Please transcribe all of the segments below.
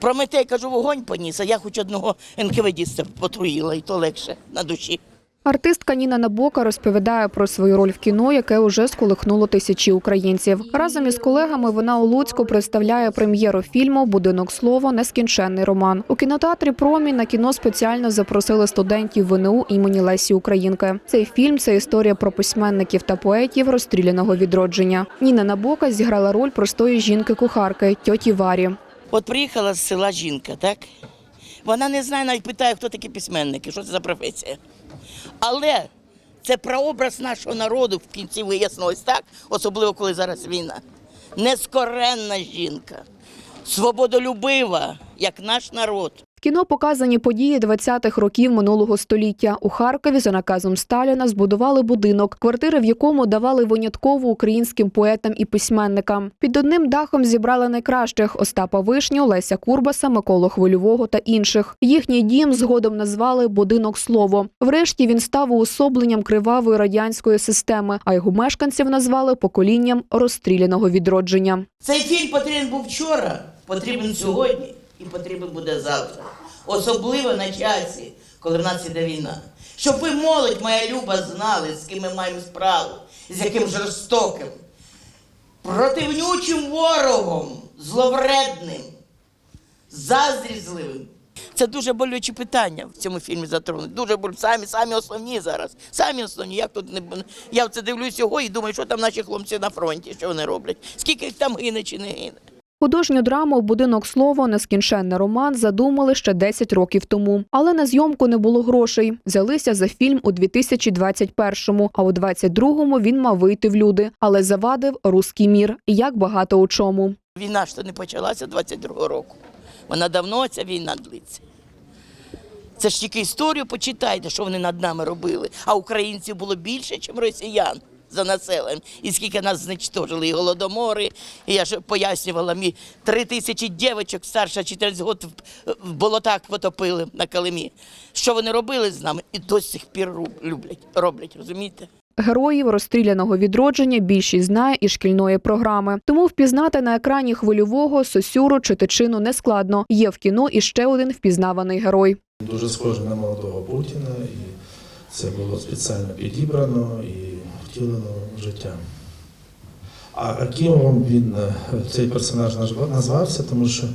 Прометей, кажу, вогонь поніс, а я хоч одного НКВДіста потруїла, і то легше на душі. Артистка Ніна Набока розповідає про свою роль в кіно, яке уже сколихнуло тисячі українців. Разом із колегами вона у Луцьку представляє прем'єру фільму Будинок слово нескінченний роман. У кінотеатрі Промі на кіно спеціально запросили студентів ВНУ імені Лесі Українки. Цей фільм це історія про письменників та поетів розстріляного відродження. Ніна Набока зіграла роль простої жінки-кухарки тьоті Варі. От приїхала з села жінка, так? Вона не знає, навіть питає, хто такі письменники, що це за професія. Але це прообраз нашого народу в кінці вияснилось так, особливо коли зараз війна. Нескоренна жінка, свободолюбива, як наш народ. Кіно показані події 20-х років минулого століття. У Харкові за наказом Сталіна збудували будинок, квартири в якому давали винятково українським поетам і письменникам. Під одним дахом зібрали найкращих Остапа Вишню, Леся Курбаса, Миколу Хвильового та інших. Їхній дім згодом назвали Будинок слово. Врешті він став уособленням кривавої радянської системи, а його мешканців назвали поколінням розстріляного відродження. Цей фільм потрібен був вчора, потрібен сьогодні і потрібен буде завтра. Особливо на часі, коли в нас іде війна. Щоб ви, молодь моя люба, знали, з ким ми маємо справу, з яким жорстоким, противнючим ворогом, зловредним, заздрізливим. Це дуже болючі питання в цьому фільмі затронуть. Дуже болючі. Самі, самі основні зараз. Самі основні. Як тут не я це дивлюсь його і думаю, що там наші хлопці на фронті, що вони роблять, скільки їх там гине чи не гине. Художню драму Будинок слово нескінченний роман задумали ще 10 років тому. Але на зйомку не було грошей. Взялися за фільм у 2021-му, а у 22-му він мав вийти в люди, але завадив руський мір. Як багато у чому. Війна то не почалася 22-го року. Вона давно ця війна длиться. Це ж тільки історію почитайте, що вони над нами робили. А українців було більше, ніж росіян за населенням. І скільки нас знищили, і голодомори. І я ж пояснювала, мені три тисячі дівчаток старше 14 років в- болотах потопили на Калимі. Що вони робили з нами? І до сих пір люблять, роблять, розумієте? Героїв розстріляного відродження більшість знає із шкільної програми. Тому впізнати на екрані хвильового, сосюру чи тичину нескладно. Є в кіно і ще один впізнаваний герой. Дуже схожий на молодого Путіна, і це було спеціально підібрано і втілено в життя. А Акімовим він е, цей персонаж назва- назвався, тому що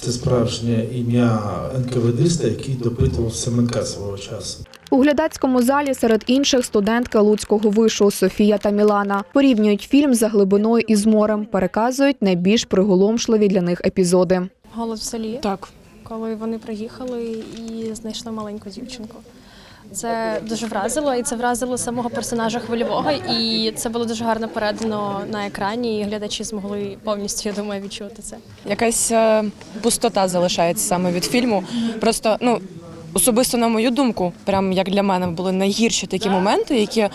це справжнє ім'я НКВДиста, який допитував Семенка свого часу. У глядацькому залі серед інших студентка Луцького вишу Софія та Мілана порівнюють фільм за глибиною і з морем, переказують найбільш приголомшливі для них епізоди. Голод в селі, Так. коли вони приїхали і знайшли маленьку дівчинку. Це дуже вразило, і це вразило самого персонажа хвильового. І це було дуже гарно передано на екрані. І глядачі змогли повністю, я думаю, відчути це. Якась е, пустота залишається саме від фільму. Просто ну. Особисто на мою думку, прям як для мене були найгірші такі моменти, які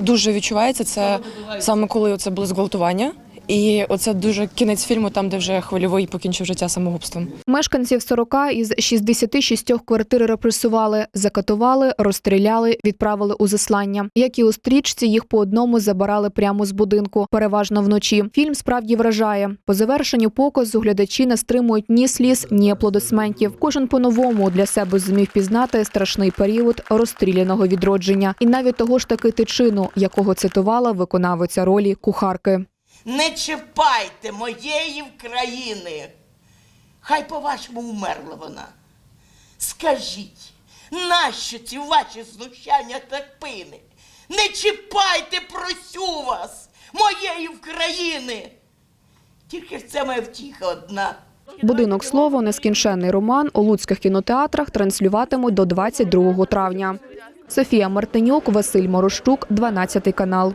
дуже відчуваються. Це саме коли це були зґвалтування, і оце дуже кінець фільму, там де вже хвильовий покінчив життя самогубством. Мешканців 40 із 66 квартир репресували, закатували, розстріляли, відправили у заслання. Як і у стрічці, їх по одному забирали прямо з будинку, переважно вночі. Фільм справді вражає. По завершенню показу глядачі не стримують ні сліз, ні аплодисментів. Кожен по-новому для себе зумів пізнати страшний період розстріляного відродження, і навіть того ж таки тичину, якого цитувала виконавиця ролі кухарки. Не чіпайте моєї країни. Хай по-вашому умерла вона. Скажіть, нащо ці ваші знущання та пини? Не чіпайте, просю вас, моєї країни. Тільки ж це моя втіха одна. Будинок слово нескінченний роман у луцьких кінотеатрах транслюватимуть до 22 травня. Софія Мартинюк, Василь Морощук, 12 канал.